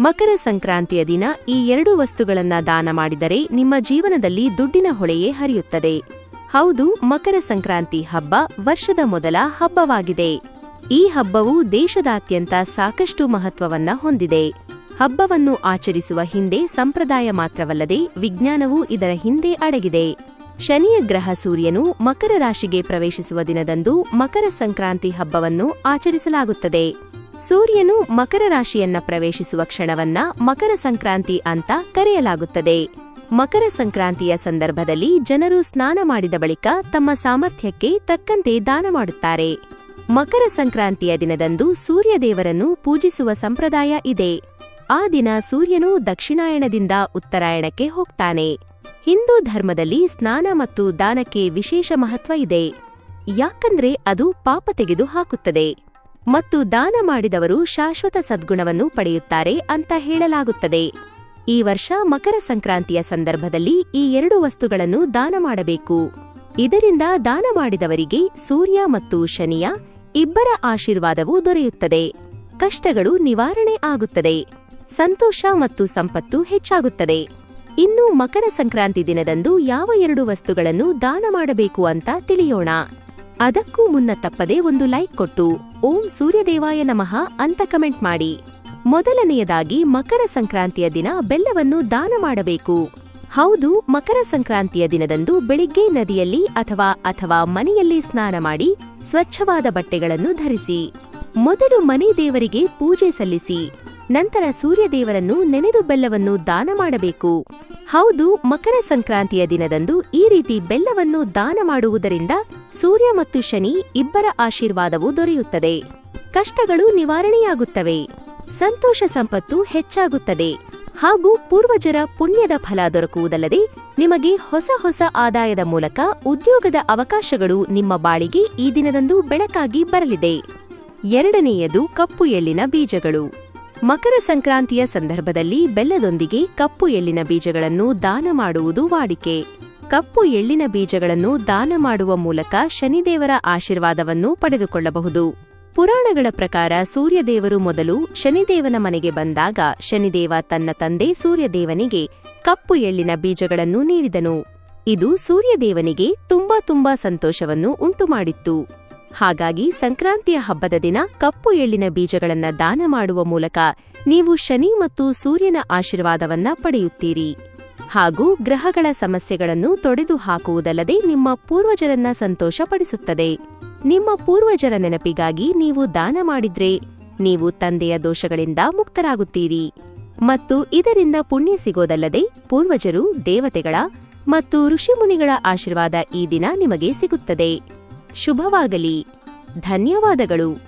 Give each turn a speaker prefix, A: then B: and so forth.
A: ಮಕರ ಸಂಕ್ರಾಂತಿಯ ದಿನ ಈ ಎರಡು ವಸ್ತುಗಳನ್ನ ದಾನ ಮಾಡಿದರೆ ನಿಮ್ಮ ಜೀವನದಲ್ಲಿ ದುಡ್ಡಿನ ಹೊಳೆಯೇ ಹರಿಯುತ್ತದೆ. ಹೌದು, ಮಕರ ಸಂಕ್ರಾಂತಿ ಹಬ್ಬ ವರ್ಷದ ಮೊದಲ ಹಬ್ಬವಾಗಿದೆ. ಈ ಹಬ್ಬವು ದೇಶದಾದ್ಯಂತ ಸಾಕಷ್ಟು ಮಹತ್ವವನ್ನ ಹೊಂದಿದೆ. ಹಬ್ಬವನ್ನು ಆಚರಿಸುವ ಹಿಂದೆ ಸಂಪ್ರದಾಯ ಮಾತ್ರವಲ್ಲದೆ ವಿಜ್ಞಾನವೂ ಇದರ ಹಿಂದೆ ಅಡಗಿದೆ. ಶನಿಯ ಗ್ರಹ ಸೂರ್ಯನು ಮಕರ ರಾಶಿಗೆ ಪ್ರವೇಶಿಸುವ ದಿನದಂದು ಮಕರ ಸಂಕ್ರಾಂತಿ ಹಬ್ಬವನ್ನು ಆಚರಿಸಲಾಗುತ್ತದೆ. ಸೂರ್ಯನು ಮಕರ ರಾಶಿಯನ್ನ ಪ್ರವೇಶಿಸುವ ಕ್ಷಣವನ್ನ ಮಕರ ಸಂಕ್ರಾಂತಿ ಅಂತ ಕರೆಯಲಾಗುತ್ತದೆ. ಮಕರ ಸಂಕ್ರಾಂತಿಯ ಸಂದರ್ಭದಲ್ಲಿ ಜನರು ಸ್ನಾನ ಮಾಡಿದ ಬಳಿಕ ತಮ್ಮ ಸಾಮರ್ಥ್ಯಕ್ಕೆ ತಕ್ಕಂತೆ ದಾನ ಮಾಡುತ್ತಾರೆ. ಮಕರ ಸಂಕ್ರಾಂತಿಯ ದಿನದಂದು ಸೂರ್ಯದೇವರನ್ನು ಪೂಜಿಸುವ ಸಂಪ್ರದಾಯ ಇದೆ. ಆ ದಿನ ಸೂರ್ಯನು ದಕ್ಷಿಣಾಯಣದಿಂದ ಉತ್ತರಾಯಣಕ್ಕೆ ಹೋಗ್ತಾನೆ. ಹಿಂದೂ ಧರ್ಮದಲ್ಲಿ ಸ್ನಾನ ಮತ್ತು ದಾನಕ್ಕೆ ವಿಶೇಷ ಮಹತ್ವ ಇದೆ. ಯಾಕಂದ್ರೆ ಅದು ಪಾಪ ತೆಗೆದು ಹಾಕುತ್ತದೆ ಮತ್ತು ದಾನ ಮಾಡಿದವರು ಶಾಶ್ವತ ಸದ್ಗುಣವನ್ನು ಪಡೆಯುತ್ತಾರೆ ಅಂತ ಹೇಳಲಾಗುತ್ತದೆ. ಈ ವರ್ಷ ಮಕರ ಸಂಕ್ರಾಂತಿಯ ಸಂದರ್ಭದಲ್ಲಿ ಈ ಎರಡು ವಸ್ತುಗಳನ್ನು ದಾನ ಮಾಡಬೇಕು. ಇದರಿಂದ ದಾನ ಮಾಡಿದವರಿಗೆ ಸೂರ್ಯ ಮತ್ತು ಶನಿಯ ಇಬ್ಬರ ಆಶೀರ್ವಾದವೂ ದೊರೆಯುತ್ತದೆ. ಕಷ್ಟಗಳು ನಿವಾರಣೆ ಆಗುತ್ತದೆ. ಸಂತೋಷ ಮತ್ತು ಸಂಪತ್ತು ಹೆಚ್ಚಾಗುತ್ತದೆ. ಇನ್ನು ಮಕರ ಸಂಕ್ರಾಂತಿ ದಿನದಂದು ಯಾವ ಎರಡು ವಸ್ತುಗಳನ್ನು ದಾನ ಮಾಡಬೇಕು ಅಂತ ತಿಳಿಯೋಣ. ಅದಕ್ಕೂ ಮುನ್ನ ತಪ್ಪದೆ ಒಂದು ಲೈಕ್ ಕೊಟ್ಟು ಓಂ ಸೂರ್ಯದೇವಾಯ ನಮಃ ಅಂತ ಕಮೆಂಟ್ ಮಾಡಿ. ಮೊದಲನೆಯದಾಗಿ ಮಕರ ಸಂಕ್ರಾಂತಿಯ ದಿನ ಬೆಲ್ಲವನ್ನು ದಾನ ಮಾಡಬೇಕು. ಹೌದು, ಮಕರ ಸಂಕ್ರಾಂತಿಯ ದಿನದಂದು ಬೆಳಿಗ್ಗೆ ನದಿಯಲ್ಲಿ ಅಥವಾ ಅಥವಾ ಮನೆಯಲ್ಲಿ ಸ್ನಾನ ಮಾಡಿ ಸ್ವಚ್ಛವಾದ ಬಟ್ಟೆಗಳನ್ನು ಧರಿಸಿ. ಮೊದಲು ಮನೆ ದೇವರಿಗೆ ಪೂಜೆ ಸಲ್ಲಿಸಿ. ನಂತರ ಸೂರ್ಯದೇವರನ್ನು ನೆನೆದು ಬೆಲ್ಲವನ್ನು ದಾನ ಮಾಡಬೇಕು. ಹೌದು, ಮಕರ ಸಂಕ್ರಾಂತಿಯ ದಿನದಂದು ಈ ರೀತಿ ಬೆಲ್ಲವನ್ನು ದಾನ ಮಾಡುವುದರಿಂದ ಸೂರ್ಯ ಮತ್ತು ಶನಿ ಇಬ್ಬರ ಆಶೀರ್ವಾದವು ದೊರೆಯುತ್ತದೆ. ಕಷ್ಟಗಳು ನಿವಾರಣೆಯಾಗುತ್ತವೆ. ಸಂತೋಷ ಸಂಪತ್ತು ಹೆಚ್ಚಾಗುತ್ತದೆ. ಹಾಗೂ ಪೂರ್ವಜರ ಪುಣ್ಯದ ಫಲ ದೊರಕುವುದಲ್ಲದೆ ನಿಮಗೆ ಹೊಸ ಹೊಸ ಆದಾಯದ ಮೂಲಕ ಉದ್ಯೋಗದ ಅವಕಾಶಗಳು ನಿಮ್ಮ ಬಾಳಿಗೆ ಈ ದಿನದಂದು ಬೆಳಕಾಗಿ ಬರಲಿದೆ. ಎರಡನೆಯದು ಕಪ್ಪು ಎಳ್ಳಿನ ಬೀಜಗಳು. ಮಕರ ಸಂಕ್ರಾಂತಿಯ ಸಂದರ್ಭದಲ್ಲಿ ಬೆಲ್ಲದೊಂದಿಗೆ ಕಪ್ಪು ಎಳ್ಳಿನ ಬೀಜಗಳನ್ನು ದಾನ ಮಾಡುವುದು ವಾಡಿಕೆ. ಕಪ್ಪು ಎಳ್ಳಿನ ಬೀಜಗಳನ್ನು ದಾನ ಮಾಡುವ ಮೂಲಕ ಶನಿದೇವರ ಆಶೀರ್ವಾದವನ್ನು ಪಡೆದುಕೊಳ್ಳಬಹುದು. ಪುರಾಣಗಳ ಪ್ರಕಾರ ಸೂರ್ಯದೇವರು ಮೊದಲು ಶನಿದೇವನ ಮನೆಗೆ ಬಂದಾಗ ಶನಿದೇವ ತನ್ನ ತಂದೆ ಸೂರ್ಯದೇವನಿಗೆ ಕಪ್ಪು ಎಳ್ಳಿನ ಬೀಜಗಳನ್ನು ನೀಡಿದನು. ಇದು ಸೂರ್ಯದೇವನಿಗೆ ತುಂಬಾ ತುಂಬಾ ಸಂತೋಷವನ್ನು ಉಂಟುಮಾಡಿತ್ತು. ಹಾಗಾಗಿ ಸಂಕ್ರಾಂತಿಯ ಹಬ್ಬದ ದಿನ ಕಪ್ಪು ಎಳ್ಳಿನ ಬೀಜಗಳನ್ನ ದಾನ ಮಾಡುವ ಮೂಲಕ ನೀವು ಶನಿ ಮತ್ತು ಸೂರ್ಯನ ಆಶೀರ್ವಾದವನ್ನ ಪಡೆಯುತ್ತೀರಿ. ಹಾಗೂ ಗ್ರಹಗಳ ಸಮಸ್ಯೆಗಳನ್ನು ತೊಡೆದು ಹಾಕುವುದಲ್ಲದೆ ನಿಮ್ಮ ಪೂರ್ವಜರನ್ನ ಸಂತೋಷಪಡಿಸುತ್ತದೆ. ನಿಮ್ಮ ಪೂರ್ವಜರ ನೆನಪಿಗಾಗಿ ನೀವು ದಾನ ಮಾಡಿದ್ರೆ ನೀವು ತಂದೆಯ ದೋಷಗಳಿಂದ ಮುಕ್ತರಾಗುತ್ತೀರಿ. ಮತ್ತು ಇದರಿಂದ ಪುಣ್ಯ ಸಿಗೋದಲ್ಲದೆ ಪೂರ್ವಜರು ದೇವತೆಗಳ ಮತ್ತು ಋಷಿಮುನಿಗಳ ಆಶೀರ್ವಾದ ಈ ದಿನ ನಿಮಗೆ ಸಿಗುತ್ತದೆ. ಶುಭವಾಗಲಿ. ಧನ್ಯವಾದಗಳು.